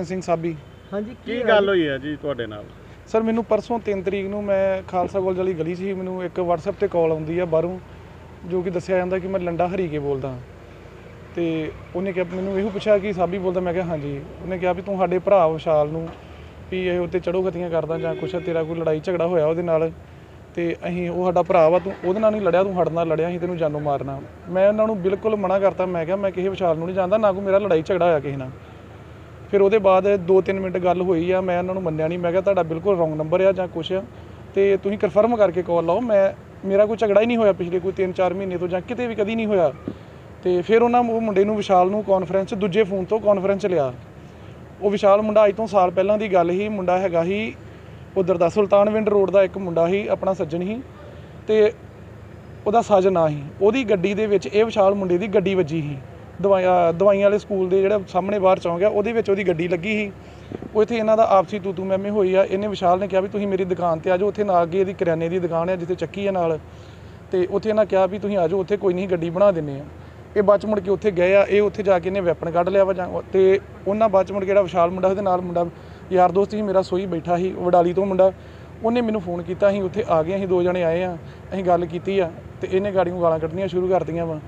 ਹਰਭਜਨ ਸਿੰਘ ਸਾਬੀ। ਹਾਂਜੀ ਕੀ ਗੱਲ ਹੋਈ ਹੈ ਜੀ ਤੁਹਾਡੇ ਨਾਲ? ਸਰ ਮੈਨੂੰ ਪਰਸੋਂ 3 ਤਰੀਕ ਨੂੰ ਮੈਂ ਖਾਲਸਾ ਕਾਲਜ ਵਾਲੀ ਗਲੀ ਹੀ ਮੈਨੂੰ ਇੱਕ WhatsApp ਤੇ ਕਾਲ ਆਉਂਦੀ ਆ ਬਾਹਰੋਂ ਜੋ ਕਿ ਦੱਸਿਆ ਜਾਂਦਾ ਕਿ ਮੈਂ ਲੰਡਾ ਹਰੀਕੇ ਬੋਲਦਾ। ਤੇ ਉਹਨੇ ਕਿਹਾ ਮੈਨੂੰ ਇਹੋ ਪੁੱਛਿਆ ਕਿ ਸਾਬੀ ਬੋਲਦਾ ਮੈਂ ਕਿਹਾ ਹਾਂਜੀ। ਉਹਨੇ ਕਿਹਾ ਵੀ ਤੂੰ ਸਾਡੇ ਭਰਾ ਵਿਸ਼ਾਲ ਨੂੰ ਵੀ ਇਹ ਉੱਤੇ ਚੜੋ ਗਤੀਆਂ ਕਰਦਾ ਜਾਂ ਕੁਛ ਤੇਰਾ ਕੋਈ ਲੜਾਈ ਝਗੜਾ ਹੋਇਆ ਉਹਦੇ ਨਾਲ। ਤੇ ਅਸੀਂ ਉਹ ਸਾਡਾ ਭਰਾ ਵਾ ਤੂੰ ਉਹਦੇ ਨਾਲ ਨਹੀਂ ਲੜਿਆ ਤੂੰ ਸਾਡੇ ਨਾਲ ਲੜਿਆ ਅਸੀਂ ਤੈਨੂੰ ਜਾਨੋਂ ਮਾਰਨਾ। ਮੈਂ ਉਹਨਾਂ ਨੂੰ ਬਿਲਕੁਲ ਮਨਾ ਕਰਤਾ ਮੈਂ ਕਿਹਾ ਮੈਂ ਕਿਸੇ ਵਿਸ਼ਾਲ ਨੂੰ ਨਹੀਂ ਜਾਣਦਾ ਨਾ ਕੋਈ ਮੇਰਾ ਲੜਾਈ ਝਗੜਾ ਹੋਇਆ ਕਿਸੇ ਨਾਲ। ਫਿਰ ਉਹਦੇ ਬਾਅਦ 2-3 ਮਿੰਟ ਗੱਲ ਹੋਈ ਆ, ਮੈਂ ਉਹਨਾਂ ਨੂੰ ਮੰਨਿਆ ਨਹੀਂ। ਮੈਂ ਕਿਹਾ, ਤੁਹਾਡਾ ਬਿਲਕੁਲ ਰੋਂਗ ਨੰਬਰ ਆ ਜਾਂ ਕੁਛ ਆ। ਤੇ ਤੁਸੀਂ ਕਨਫਰਮ ਕਰਕੇ ਕਾਲ ਲਾਓ। ਮੈਂ, ਮੇਰਾ ਕੋਈ ਝਗੜਾ ਹੀ ਨਹੀਂ ਹੋਇਆ ਪਿਛਲੇ ਕੋਈ 3-4 ਮਹੀਨੇ ਤੋਂ ਜਾਂ ਕਿਤੇ ਵੀ ਕਦੀ ਨਹੀਂ ਹੋਇਆ। ਤੇ ਫਿਰ ਉਹਨਾਂ ਉਹ ਮੁੰਡੇ ਨੂੰ ਵਿਸ਼ਾਲ ਨੂੰ ਕਾਨਫਰੰਸ ਦੂਜੇ ਫੋਨ ਤੋਂ ਕਾਨਫਰੰਸ ਲਿਆ। ਉਹ ਵਿਸ਼ਾਲ ਮੁੰਡਾ ਅੱਜ ਤੋਂ ਸਾਲ ਪਹਿਲਾਂ ਦੀ ਗੱਲ ਹੀ ਮੁੰਡਾ ਹੈਗਾ ਹੀ ਉਧਰ ਦਾ ਸੁਲਤਾਨਵਿੰਡ ਰੋਡ ਦਾ ਇੱਕ ਮੁੰਡਾ ਹੀ ਆਪਣਾ ਸੱਜਣ ਹੀ ਤੇ ਉਹਦਾ ਸਾਜਨ ਆ ਸੀ। ਉਹਦੀ ਗੱਡੀ ਦੇ ਵਿੱਚ ਇਹ ਵਿਸ਼ਾਲ ਮੁੰਡੇ ਦੀ ਗੱਡੀ ਵੱਜੀ ਸੀ। ਦਵਾਈਆਂ ਦਵਾਈਆਂ ਵਾਲੇ ਸਕੂਲ ਦੇ ਜਿਹੜਾ ਸਾਹਮਣੇ ਬਾਹਰ ਚੌਂਕ ਆ, ਉਹਦੇ ਵਿੱਚ ਉਹਦੀ ਗੱਡੀ ਲੱਗੀ ਸੀ। ਉਹ ਇੱਥੇ ਇਹਨਾਂ ਦਾ ਆਪਸੀ ਤੂ ਤੂ ਮੈਮੇ ਹੋਈ ਆ। ਇਹਨੇ ਵਿਸ਼ਾਲ ਨੇ ਕਿਹਾ ਵੀ ਤੁਸੀਂ ਮੇਰੀ ਦੁਕਾਨ ਤੇ ਆ ਜਾਓ। ਉੱਥੇ ਨਾਲ ਅੱਗੇ ਇਹਦੀ ਕਰਿਆਨੇ ਦੀ ਦੁਕਾਨ ਆ, ਜਿੱਥੇ ਚੱਕੀ ਆ ਨਾਲ। ਤੇ ਉੱਥੇ ਇਹਨਾਂ ਕਿਹਾ ਵੀ ਤੁਸੀਂ ਆ ਜਾਓ, ਉੱਥੇ ਕੋਈ ਨਹੀਂ ਗੱਡੀ ਬਣਾ ਦਿੰਨੇ ਆ। ਇਹ ਬਾਅਦ ਮੁੜ ਕੇ ਉੱਥੇ ਗਏ ਆ। ਇਹ ਉੱਥੇ ਜਾ ਕੇ ਇਹਨੇ ਵੈਪਨ ਕੱਢ ਲਿਆ ਵਾ ਜਾਂ ਤੇ ਉਹਨਾਂ ਬਾਅਦ ਮੁੜ ਕੇ ਜਿਹੜਾ ਵਿਸ਼ਾਲ ਮੁੰਡਾ ਉਹਦੇ ਨਾਲ ਮੁੰਡਾ ਯਾਰ ਦੋਸਤ ਸੀ, ਮੇਰਾ ਸੋਈ ਬੈਠਾ ਸੀ ਵਡਾਲੀ ਤੋਂ ਮੁੰਡਾ। ਉਹਨੇ ਮੈਨੂੰ ਫੋਨ ਕੀਤਾ, ਅਸੀਂ ਉੱਥੇ ਆ ਗਏ, ਅਸੀਂ ਦੋ ਜਣੇ ਆਏ ਆ, ਅਸੀਂ ਗੱਲ ਕੀਤੀ ਆ। ਤੇ ਇਹਨੇ ਗਾੜੀਆਂ ਗਾਲਾਂ ਕੱਢਣੀਆਂ ਸ਼ੁਰੂ ਕਰਤੀਆਂ ਵਾ।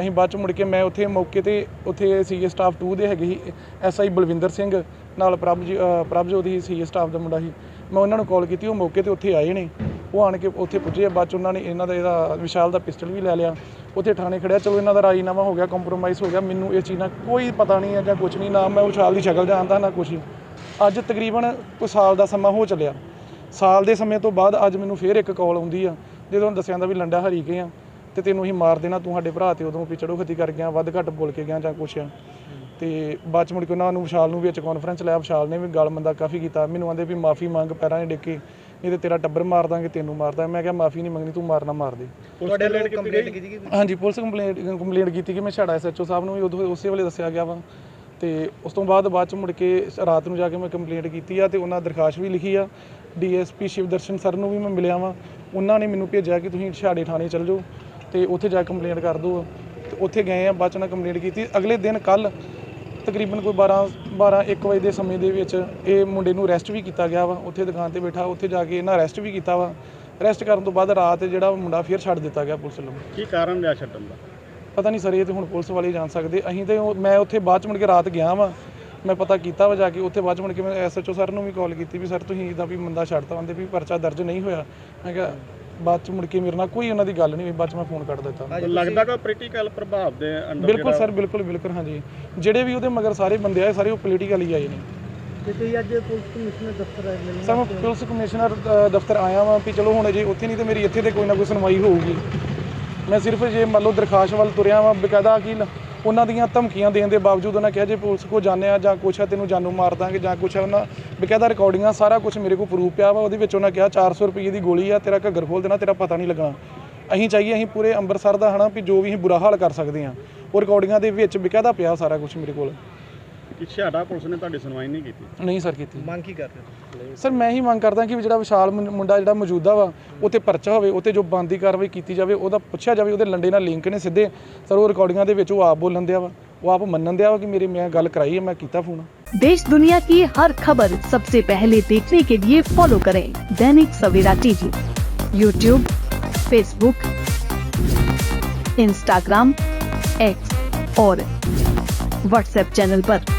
ਅਸੀਂ ਬਾਅਦ ਚ ਮੁੜ ਕੇ ਮੈਂ ਉੱਥੇ ਮੌਕੇ ਤੇ ਉੱਥੇ ਸੀਏ ਸਟਾਫ 2 ਦੇ ਹੈਗੇ ਸੀ ਐਸਆਈ ਬਲਵਿੰਦਰ ਸਿੰਘ, ਨਾਲ ਪ੍ਰਭ ਜੀ- ਅਹ ਪ੍ਰਭਜੋਤ ਹੀ ਸੀਏ ਸਟਾਫ ਦਾ ਮੁੰਡਾ ਸੀ। ਮੈਂ ਉਹਨਾਂ ਨੂੰ ਕਾਲ ਕੀਤੀ, ਉਹ ਮੌਕੇ ਤੇ ਉੱਥੇ ਆਏ ਨੇ। ਉਹ ਆਣ ਕੇ ਉੱਥੇ ਪੁੱਜੇ ਆ ਬਾਅਦ ਚ ਉਹਨਾਂ ਨੇ ਇਹਨਾਂ ਦਾ ਇਹਦਾ ਵਿਸ਼ਾਲ ਦਾ ਪਿਸਟਲ ਵੀ ਲੈ ਲਿਆ। ਉੱਥੇ ਥਾਣੇ ਖੜਿਆ, ਚਲੋ ਇਹਨਾਂ ਦਾ ਰਾਜੀਨਾਮਾ ਹੋ ਗਿਆ ਕੰਪਰੋਮਾਈਜ਼ ਹੋ ਗਿਆ। ਮੈਨੂੰ ਇਹ ਚੀਜ਼ ਨਾਲ ਕੋਈ ਪਤਾ ਨਹੀਂ ਹੈ ਜਾਂ ਕੁਝ ਨਹੀਂ, ਨਾ ਮੈਂ ਵਿਸ਼ਾਲ ਦੀ ਸ਼ਕਲ ਜਾਣਦਾ, ਨਾ ਕੁਝ ਅੱਜ ਤਕਰੀਬਨ ਕੋਈ ਸਾਲ ਦਾ ਸਮਾਂ ਹੋ ਚੱਲਿਆ। ਸਾਲ ਦੇ ਸਮੇਂ ਤੋਂ ਬਾਅਦ ਅੱਜ ਮੈਨੂੰ ਫੇਰ ਇੱਕ ਕਾਲ ਆਉਂਦੀ ਆ, ਜਦੋਂ ਦੱਸਿਆ ਜਾਂਦਾ ਵੀ ਲੰਡਾ ਹਰੀ ਗਏ ਆ। ਤੇ ਤੈਨੂੰ ਅਸੀਂ ਮਾਰ ਦੇਣਾ ਤੂੰ ਸਾਡੇ ਭਰਾ ਤੇ ਉਦੋਂ ਵੀ ਚੜੋ ਖਤੀ ਕਰ ਗਿਆ ਵੱਧ ਘੱਟ ਬੋਲ ਕੇ ਗਿਆ ਜਾਂ ਕੁਛ ਆ। ਤੇ ਬਾਅਦ ਚ ਮੁੜ ਕੇ ਉਹਨਾਂ ਨੂੰ ਵਿਸ਼ਾਲ ਨੂੰ ਵਿੱਚ ਕਾਨਫਰੰਸ ਲਿਆ ਵਿਸ਼ਾਲ ਨੇ ਵੀ ਗਲ ਮੰਦਾ ਕਾਫੀ ਕੀਤਾ। ਮੈਨੂੰ ਆਂਦੇ ਵੀ ਮਾਫੀ ਮੰਗ ਪੈਰਾਂ 'ਚ ਡਿੱਕੇ ਨਹੀਂ ਤੇ ਤੇਰਾ ਟੱਬਰ ਮਾਰ ਦਾਂਗੇ ਤੈਨੂੰ ਮਾਰ ਦਾਂਗੇ। ਮੈਂ ਕਿਹਾ ਮਾਫੀ ਨਹੀਂ ਮੰਗਣੀ ਤੂੰ ਮਾਰਨਾ ਮਾਰ ਦੇ। ਤੁਹਾਡੇ ਲਈ ਕੰਪਲੀਟ ਕੀਤੀ ਹਾਂਜੀ ਪੁਲਿਸ ਕੰਪਲੇਂਟ ਕੰਪਲੇਂਟ ਕੀਤੀ ਕਿ ਮੈਂ ਛਾੜਾ ਐਸਐਚਓ ਸਾਹਿਬ ਨੂੰ ਵੀ ਉਦੋਂ ਉਸੇ ਵੇਲੇ ਦੱਸਿਆ ਗਿਆ ਵਾ। ਤੇ ਉਸ ਤੋਂ ਬਾਅਦ ਬਾਅਦ ਚ ਮੁੜ ਕੇ ਰਾਤ ਨੂੰ ਜਾ ਕੇ ਮੈਂ ਕੰਪਲੇਂਟ ਕੀਤੀ ਆ ਤੇ ਉਹਨਾਂ ਦਰਖਾਸਤ ਵੀ ਲਿਖੀ ਆ। ਡੀਐਸਪੀ ਸ਼ਿਵਦਰਸ਼ਨ ਸਰ ਨੂੰ ਵੀ ਮੈਂ ਮਿਲਿਆ ਵਾਂ। ਉਹਨਾਂ ਨੇ ਮੈਨੂੰ ਭੇਜਿਆ ਕਿ ਤੁਸੀਂ ਛਾੜੇ ਥਾਣੇ ਚੱਲ ਜਾਓ। ਤੇ ਉੱਥੇ ਜਾ ਕੇ ਕੰਪਲੇਂਟ ਕਰ ਦਿਓ ਤੇ ਉੱਥੇ ਗਏ ਆ ਬਾਅਦ ਚ ਨਾਲ ਕੰਪਲੇਂਟ ਕੀਤੀ। ਅਗਲੇ ਦਿਨ ਕੱਲ ਤਕਰੀਬਨ ਕੋਈ 12 12 1 ਵਜੇ ਦੇ ਸਮੇਂ ਦੇ ਵਿੱਚ ਇਹ ਮੁੰਡੇ ਨੂੰ ਅਰੈਸਟ ਵੀ ਕੀਤਾ ਗਿਆ ਵਾ। ਉੱਥੇ ਦੁਕਾਨ ਤੇ ਬੈਠਾ ਉੱਥੇ ਜਾ ਕੇ ਇਹਨਾਂ ਅਰੈਸਟ ਵੀ ਕੀਤਾ ਵਾ। ਅਰੈਸਟ ਕਰਨ ਤੋਂ ਬਾਅਦ ਰਾਤ ਜਿਹੜਾ ਮੁੰਡਾ ਫਿਰ ਛੱਡ ਦਿੱਤਾ ਗਿਆ ਪੁਲਿਸ ਵੱਲੋਂ। ਕੀ ਕਾਰਨ ਰਿਹਾ ਛੱਡਣ ਦਾ? ਪਤਾ ਨਹੀਂ ਸਰ ਇਹ ਤੇ ਹੁਣ ਪੁਲਿਸ ਵਾਲੇ ਜਾਣ ਸਕਦੇ। ਅਸੀਂ ਤੇ ਉਹ- ਮੈਂ ਉੱਥੇ ਬਾਅਦ ਚ ਮੁੜ ਕੇ ਰਾਤ ਗਿਆ ਵਾਂ। ਮੈਂ ਪਤਾ ਕੀਤਾ ਵਾ ਜਾ ਕੇ। ਉੱਥੇ ਬਾਅਦ ਚ ਮੁੜ ਕੇ ਮੈਂ ਐਸਐਚਓ ਸਰ ਨੂੰ ਵੀ ਕਾਲ ਕੀਤੀ ਵੀ ਸਰ ਤੁਸੀਂ ਇਦਾਂ ਵੀ ਬੰਦਾ ਛੱਡਤਾ ਉਹਦੇ ਵੀ ਪਰਚਾ ਦਰਜ ਨਹੀਂ ਹੋਇਆ। ਮੈਂ ਕਿਹਾ ਬਾਅਦ ਚ ਮੁੜ ਕੇ ਮੇਰੇ ਨਾਲ ਕੋਈ ਉਹਨਾਂ ਦੀ ਗੱਲ ਨਹੀਂ ਹੋਈ ਬਾਅਦ ਚ ਮੈਂ ਫੋਨ ਕੱਟ ਦਿੱਤਾ। ਲੱਗਦਾ ਕੋਈ ਪੋਲੀਟੀਕਲ ਪ੍ਰਭਾਵ ਦੇ ਅੰਦਰ ਬਿਲਕੁਲ ਸਰ ਬਿਲਕੁਲ ਬਿਲਕੁਲ ਹਾਂਜੀ। ਜਿਹੜੇ ਵੀ ਉਹਦੇ ਮਗਰ ਸਾਰੇ ਬੰਦੇ ਆਏ ਸਾਰੇ ਉਹ ਪੋਲੀਟੀਕਲ ਹੀ ਆਏ ਨੇ। ਤੇ ਤੁਸੀਂ ਅੱਜ ਪੁਲਿਸ ਕਮਿਸ਼ਨਰ ਦਫ਼ਤਰ ਆਏ ਮਿਲਣ ਸਰ ਮੈਂ ਪੁਲਿਸ ਕਮਿਸ਼ਨਰ ਅ, ਦਫ਼ਤਰ ਆਇਆ ਵਾਂ ਵੀ ਚਲੋ ਹੁਣ ਜੇ ਉੱਥੇ ਨਹੀਂ ਤੇ ਮੇਰੀ ਇੱਥੇ ਤੇ ਕੋਈ ਨਾ ਕੋਈ ਸੁਣਵਾਈ ਹੋਊਗੀ। ਮੈਂ ਸਿਰਫ ਜੇ ਮੰਨ ਲਓ ਦਰਖਾਸਤ ਵੱਲ ਤੁਰਿਆ ਵਾਂ ਬਕਾਇਦਾ ਕਿ ਉਹਨਾਂ ਦੀਆਂ ਧਮਕੀਆਂ ਦੇਣ ਦੇ ਬਾਵਜੂਦ ਉਹਨਾਂ ਕਿਹਾ ਜੇ ਪੁਲਿਸ ਕੋ ਜਾਣਿਆ ਜਾਂ ਕੁਛ ਹੈ ਤੈਨੂੰ ਜਾਨੂ ਮਾਰ ਦਾਂਗੇ ਜਾਂ ਕੁਛ ਹੈ ਉਹਨਾਂ ਬਕਾਇਦਾ ਰਿਕਾਰਡਿੰਗਾਂ ਸਾਰਾ ਕੁਝ ਮੇਰੇ ਕੋਲ ਪ੍ਰੂਫ ਪਿਆ ਵਾ, ਉਹਦੇ ਵਿੱਚ ਉਹਨਾਂ ਕਿਹਾ 400 ਰੁਪਏ ਦੀ ਗੋਲੀ ਆ, ਤੇਰਾ ਘੱਗਰ ਖੋਲ ਦੇਣਾ, ਤੇਰਾ ਪਤਾ ਨਹੀਂ ਲੱਗਣਾ ਅਸੀਂ ਚਾਹੀਏ, ਅਸੀਂ ਪੂਰੇ ਅੰਮ੍ਰਿਤਸਰ ਦਾ ਹਨਾ ਵੀ ਜੋ ਵੀ ਅਸੀਂ ਬੁਰਾ ਹਾਲ ਕਰ ਸਕਦੇ ਹਾਂ ਉਹ ਰਿਕਾਰਡਿੰਗਾਂ ਦੇ ਵਿੱਚ ਬਕਾਇਦਾ ਪਿਆ ਸਾਰਾ ਕੁਝ ਮੇਰੇ ਕੋਲ। ਕਿ ਛਾੜਾ ਪੁਲਿਸ ਨੇ ਤੁਹਾਡੀ ਸੁਣਵਾਈ ਨਹੀਂ ਕੀਤੀ ਨਹੀਂ ਸਰ ਕੀਤੀ ਮੰਗ ਕੀ ਕਰਦੇ ਹੋ ਸਰ ਮੈਂ ਹੀ ਮੰਗ ਕਰਦਾ ਕਿ ਵੀ ਜਿਹੜਾ ਵਿਸ਼ਾਲ ਮੁੰ- ਮੁੰਡਾ ਜਿਹੜਾ ਮੌਜੂਦਾ ਵਾ ਉੱਤੇ ਪਰਚਾ ਹੋਵੇ ਉੱਤੇ ਜੋ ਬੰਦੀ ਕਾਰਵਾਈ ਕੀਤੀ ਜਾਵੇ ਉਹਦਾ ਪੁੱਛਿਆ ਜਾਵੇ ਉਹਦੇ ਲੰਡੇ ਨਾਲ ਲਿੰਕ ਨੇ ਸਿੱਧੇ ਸਰ ਉਹ ਰਿਕਾਰਡਿੰਗਾਂ ਦੇ ਵਿੱਚ ਉਹ ਆਪ ਬੋਲਣ ਦਿਆ ਵਾ ਉਹ ਆਪ ਮੰਨਣ ਦਿਆ ਵਾ ਕਿ ਮੇਰੀ ਮੈਂ ਗੱਲ ਕਰਾਈ ਹੈ ਮੈਂ ਕੀਤਾ ਫੋਨ देश दुनिया की हर खबर सबसे पहले देखने के लिए फॉलो करें Dainik Savera TV YouTube Facebook Instagram X और व्हाट्सएप चैनल पर।